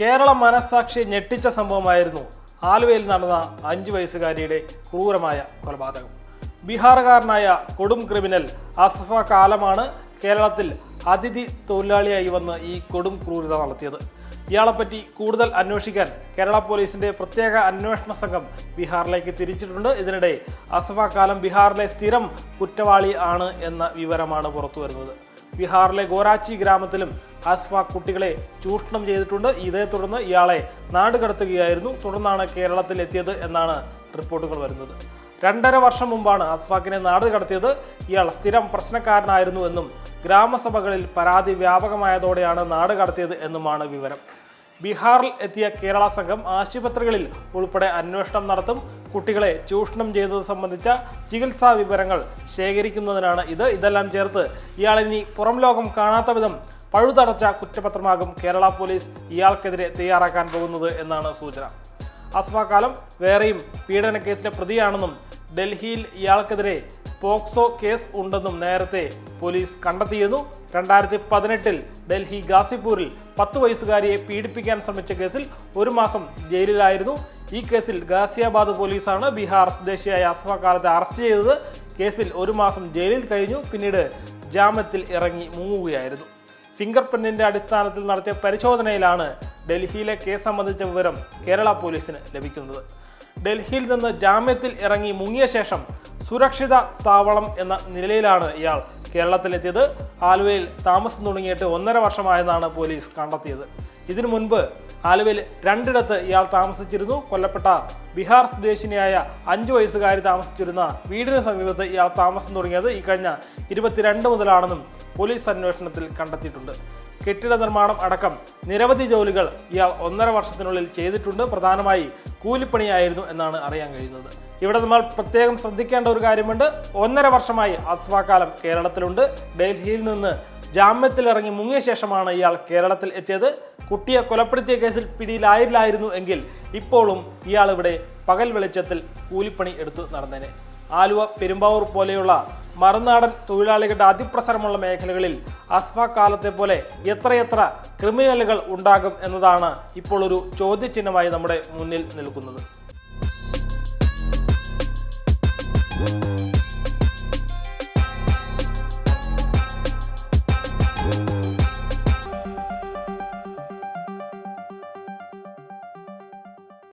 കേരള മനസ്സാക്ഷി ഞെട്ടിച്ച സംഭവമായിരുന്നു ആലുവയിൽ നടന്ന അഞ്ചു വയസ്സുകാരിയുടെ ക്രൂരമായ കൊലപാതകം. ബീഹാറുകാരനായ കൊടും ക്രിമിനൽ അസഫ കാലമാണ് കേരളത്തിൽ അതിഥി തൊഴിലാളിയായി വന്ന് ഈ കൊടും ക്രൂരത നടത്തിയത്. ഇയാളെപ്പറ്റി കൂടുതൽ അന്വേഷിക്കാൻ കേരള പോലീസിന്റെ പ്രത്യേക അന്വേഷണ സംഘം ബീഹാറിലേക്ക് തിരിച്ചിട്ടുണ്ട്. ഇതിനിടെ അസഫ കാലം ബീഹാറിലെ സ്ഥിരം കുറ്റവാളി ആണ് എന്ന വിവരമാണ് പുറത്തു വരുന്നത്. ബീഹാറിലെ ഗോരാച്ചി ഗ്രാമത്തിലും അസ്ഫ കുട്ടികളെ ചൂഷണം ചെയ്തിട്ടുണ്ട്. ഇതേ തുടർന്ന് ഇയാളെ നാടുകടത്തുകയായിരുന്നു തുടർന്നാണ് കേരളത്തിൽ എത്തിയത് എന്നാണ് റിപ്പോർട്ടുകൾ വരുന്നത്. രണ്ടര വർഷം മുമ്പാണ് അസ്ഫാക്കിനെ നാട് കടത്തിയത്. ഇയാൾ സ്ഥിരം പ്രശ്നക്കാരനായിരുന്നു എന്നും ഗ്രാമസഭകളിൽ പരാതി വ്യാപകമായതോടെയാണ് നാട് കടത്തിയത് എന്നുമാണ് വിവരം. ബീഹാറിൽ എത്തിയ കേരള സംഘം ആശുപത്രികളിൽ ഉൾപ്പെടെ അന്വേഷണം നടത്തും. കുട്ടികളെ ചൂഷണം ചെയ്തത് സംബന്ധിച്ച ചികിത്സാ വിവരങ്ങൾ ശേഖരിക്കുന്നതിനാണ് ഇത്. ഇതെല്ലാം ചേർത്ത് ഇയാളിനി പുറം ലോകം കാണാത്ത വിധം പഴുതടച്ച കുറ്റപത്രമാകും കേരള പോലീസ് ഇയാൾക്കെതിരെ തയ്യാറാക്കാൻ പോകുന്നത് എന്നാണ് സൂചന. അസ്മാകാലം വേറെയും പീഡന കേസിലെ പ്രതിയാണെന്നും ഡൽഹിയിൽ ഇയാൾക്കെതിരെ പോക്സോ കേസ് ഉണ്ടെന്നും നേരത്തെ പോലീസ് കണ്ടെത്തിയിരുന്നു. രണ്ടായിരത്തി പതിനെട്ടിൽ ഡൽഹി ഗാസിപൂരിൽ പത്ത് വയസ്സുകാരിയെ പീഡിപ്പിക്കാൻ ശ്രമിച്ച കേസിൽ ഒരു മാസം ജയിലിലായിരുന്നു. ഈ കേസിൽ ഗാസിയാബാദ് പോലീസാണ് ബീഹാർ സ്വദേശിയായ അസഫക്കാലത്തെ അറസ്റ്റ് ചെയ്തത്. കേസിൽ ഒരു മാസം ജയിലിൽ കഴിഞ്ഞു. പിന്നീട് ജാമ്യത്തിൽ ഇറങ്ങി മുങ്ങുകയായിരുന്നു. ഫിംഗർ പ്രിന്റിന്റെ അടിസ്ഥാനത്തിൽ നടത്തിയ പരിശോധനയിലാണ് ഡൽഹിയിലെ കേസ് സംബന്ധിച്ച വിവരം കേരള പോലീസിന് ലഭിക്കുന്നത്. ഡൽഹിയിൽ നിന്ന് ജാമ്യത്തിൽ ഇറങ്ങി മുങ്ങിയ ശേഷം സുരക്ഷിത താവളം എന്ന നിലയിലാണ് ഇയാൾ കേരളത്തിലെത്തിയത്. ആലുവയിൽ താമസം തുടങ്ങിയിട്ട് ഒന്നര വർഷമായെന്നാണ് പോലീസ് കണ്ടെത്തിയത്. ഇതിനു മുൻപ് ആലുവയിൽ രണ്ടിടത്ത് ഇയാൾ താമസിച്ചിരുന്നു. കൊല്ലപ്പെട്ട ബീഹാർ സ്വദേശിനിയായ അഞ്ചു വയസ്സുകാരി താമസിച്ചിരുന്ന വീടിന് സമീപത്ത് ഇയാൾ താമസം തുടങ്ങിയത് ഈ കഴിഞ്ഞ ഇരുപത്തിരണ്ട് മുതലാണെന്നും പോലീസ് അന്വേഷണത്തിൽ കണ്ടെത്തിയിട്ടുണ്ട്. കെട്ടിട നിർമ്മാണം അടക്കം നിരവധി ജോലികൾ ഇയാൾ ഒന്നര വർഷത്തിനുള്ളിൽ ചെയ്തിട്ടുണ്ട്. പ്രധാനമായി കൂലിപ്പണിയായിരുന്നു എന്നാണ് അറിയാൻ കഴിയുന്നത്. ഇവിടെ നമ്മൾ പ്രത്യേകം ശ്രദ്ധിക്കേണ്ട ഒരു കാര്യമുണ്ട്. ഒന്നര വർഷമായി അസ്വാകാലം കേരളത്തിലുണ്ട്. ഡൽഹിയിൽ നിന്ന് ജാമ്യത്തിലിറങ്ങി മുങ്ങിയ ശേഷമാണ് ഇയാൾ കേരളത്തിൽ എത്തിയത്. കുട്ടിയെ കൊലപ്പെടുത്തിയ കേസിൽ പിടിയിലായില്ലായിരുന്നു എങ്കിൽ ഇപ്പോഴും ഇയാൾ ഇവിടെ പകൽ വെളിച്ചത്തിൽ കൂലിപ്പണി എടുത്തു നടന്നേനെ. ആലുവ പെരുമ്പാവൂർ പോലെയുള്ള മറുനാടൻ തൊഴിലാളികളുടെ അതിപ്രസരമുള്ള മേഖലകളിൽ അസ്ഫ കാലത്തെ പോലെ എത്രയെത്ര ക്രിമിനലുകൾ ഉണ്ടാകും എന്നതാണ് ഇപ്പോൾ ഒരു ചോദ്യചിഹ്നമായി നമ്മുടെ മുന്നിൽ നിൽക്കുന്നത്.